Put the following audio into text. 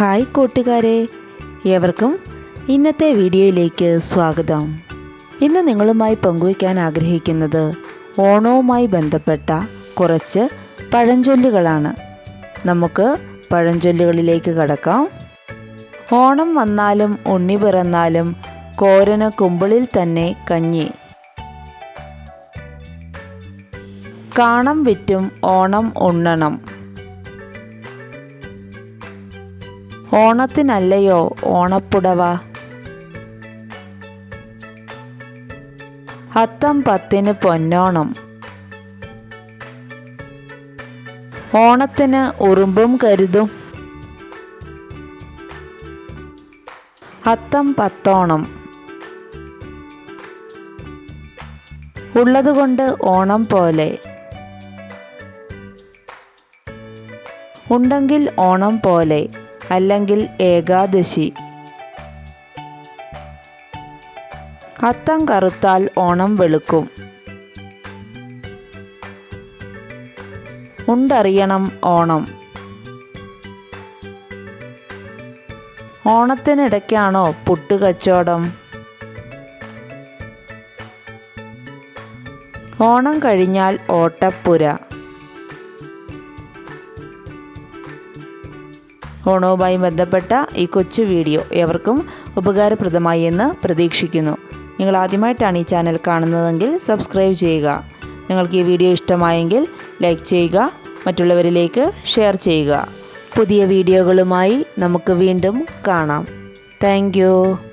Hi കൂട്ടുകാരെ. ഏവർക്കും ഇന്നത്തെ വീഡിയോയിലേക്ക് സ്വാഗതം. ഇന്ന് നിങ്ങളുമായി പങ്കുവയ്ക്കാൻ ആഗ്രഹിക്കുന്നത് ഓണവുമായി ബന്ധപ്പെട്ട കുറച്ച് പഴഞ്ചൊല്ലുകളാണ്. നമുക്ക് പഴഞ്ചൊല്ലുകളിലേക്ക് കടക്കാം. ഓണം വന്നാലും ഉണ്ണി പിറന്നാലും കോരന് കുമ്പിളിൽ തന്നെ കഞ്ഞി. കാണം വിറ്റും ഓണം ഉണ്ണണം. ഓണത്തിനല്ലയോ ഓണപ്പുടവ? അത്തം പത്തിന് പൊന്നോണം. ഓണത്തിന് ഉറുമ്പും കരുതും. അത്തം പത്തോണം. ഉള്ളതുകൊണ്ട് ഓണം പോലെ. ഉണ്ടെങ്കിൽ ഓണം പോലെ. അല്ലെങ്കിൽ ഏകാദശി. അത്തം കറുത്താൽ ഓണം വെളുക്കും. ഉണ്ടറിയണം ഓണം. ഓണത്തിനിടയ്ക്കാണോ പുട്ടുകച്ചവടം ഓണം കഴിഞ്ഞാൽ ഓട്ടപ്പുര. ഓണവുമായി ബന്ധപ്പെട്ട ഈ കൊച്ചു വീഡിയോ എവർക്കും ഉപകാരപ്രദമായി എന്ന് പ്രതീക്ഷിക്കുന്നു. നിങ്ങൾ ആദ്യമായിട്ടാണ് ഈ ചാനൽ കാണുന്നതെങ്കിൽ സബ്സ്ക്രൈബ് ചെയ്യുക. നിങ്ങൾക്ക് ഈ വീഡിയോ ഇഷ്ടമായെങ്കിൽ ലൈക്ക് ചെയ്യുക മറ്റുള്ളവരിലേക്ക് ഷെയർ ചെയ്യുക. പുതിയ വീഡിയോകളുമായി നമുക്ക് വീണ്ടും കാണാം. താങ്ക്